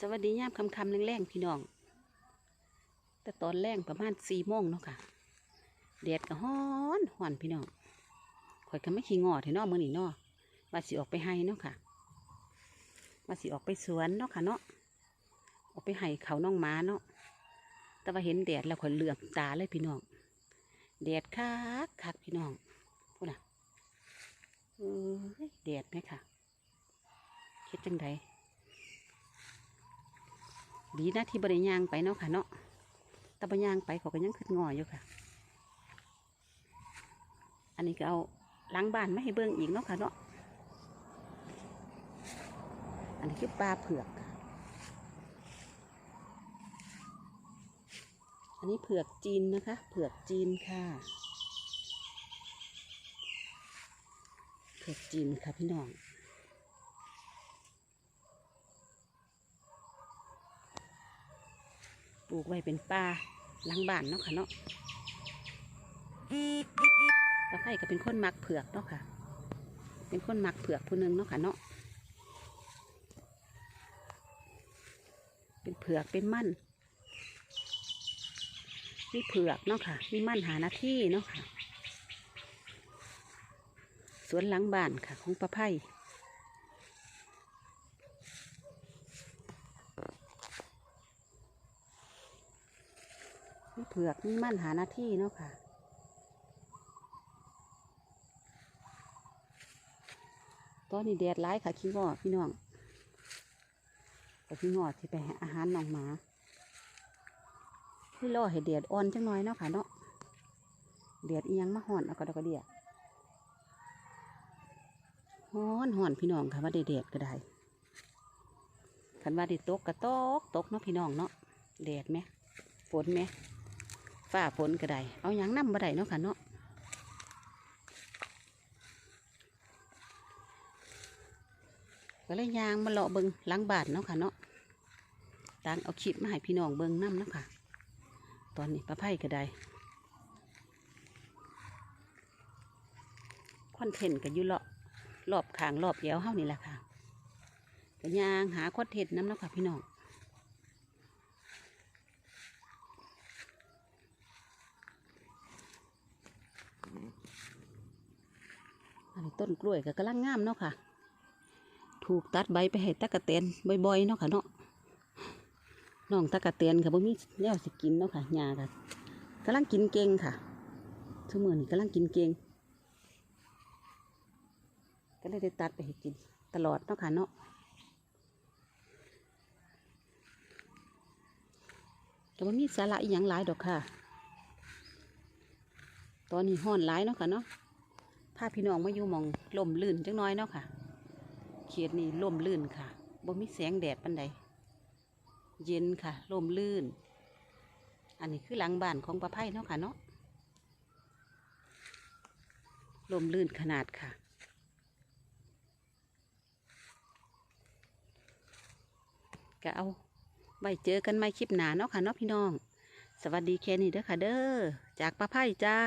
สวัสดียามคำคำแรงๆพี่น้อง แต่ตอนแรงประมาณสี่โมงเนาะค่ะแดดก็ฮ้อนฮ้อนพี่น้องข่อยก็ไม่ขี้งอเถอะเนามื้อนี้เนาะว่าสิออกไปให้เนาะค่ะว่าสิออกไปสวนเนาะค่ะเนาะออกไปให้เขาน้องม้าเนาะแต่ว่าเห็นแดดแล้วข่อยเหลือบตาเลยพี่น้องแดดคักคักพี่น้องพูดนะเอ้ยแดดไหมค่ะคิดจังได ดีนะที่บริยางไปเนาะค่ะเนาะแต่บริยางไปเขาก็ยังขึ้นงออยู่ค่ะ อันนี้ก็เอาล้างบ้านไม่ให้เบิ่งอีกเนาะค่ะเนาะ อันนี้คือปลาเผือก อันนี้เผือกจีนนะคะ เผือกจีนค่ะ เผือกจีนค่ะพี่น้อง ปลูกไว้เป็นป่าหลังบ้านเนาะค่ะเนาะตะไคร่ก็เป็นคนมักเผือกเนาะค่ะ เป็นคนมักเผือกผู้หนึ่งเนาะค่ะเนาะ เป็นเผือกเป็นมั่นมีเผือกเนาะค่ะ มีมั่นหาหน้าที่เนาะค่ะ สวนหลังบ้านค่ะ ของประไพ เผือกมีมั่นหาหน้าที่เนาะค่ะ ตอนนี้แดดร้ายค่ะขี้งอพี่น้องกับขี้งอที่ไปอาหารน้องหมาที่รอให้แดดอ่อนจังหน่อยเนาะค่ะเนาะแดดอียังมาห่อนเอากระดกระเดียฮ้อนห่อนพี่น้องค่ะว่าได้แดดก็ได้คันว่าได้ตกก็ตกตกเนาะพี่น้องเนาะแดดไหมฝนไหม ฝ้าฝนก็ได้ เอาหยังน้ำบ่ได้เนาะค่ะเนาะก็เลยยางมาเลาะเบิงล้างบาทเนาะค่ะเนาะต่างเอาคลิปมาให้พี่น้องเบิงน้ำเนาะค่ะ ตอนนี้ปลาไผ่ก็ได้คอนเทนต์ก็อยู่เลาะรอบขางรอบเอวเฮานี่แหละค่ะก็ยางหาคอนเทนต์น้ำเนาะค่ะพี่น้อง อันนี้ ต้นกล้วยก็กำลังงามเนาะค่ะ ถูกตัดใบไปให้ตะกะเตนบ่อยๆเนาะค่ะเนาะน้องตะกะเตนค่ะบ่มีแนวสิกินเนาะค่ะหญ้าค่ะกำลังกินเก่งค่ะทุกมื้อนี้กำลังกินเก่งก็เลยได้ตัดไปให้กินตลอดเนาะค่ะเนาะก็บ่มีสาระอีหยังหลายดอกค่ะ ตอนนี้ห้อนหลายเนาะค่ะเนาะ พาพี่น้องมาอยู่มองลมลื่นจังน้อยเนาะค่ะ เขตนี้ลมลื่นค่ะบ่มีแสงแดดปันใดเย็นค่ะลมลื่น อันนี้คือหลังบ้านของประไพเนาะค่ะเนาะลมลื่นขนาดค่ะ ก็เอาไว้เจอกันใหม่คลิปหนาเนาะค่ะเนาะพี่น้อง สวัสดีแค่นี้เด้อค่ะเด้อจากประไพจ้า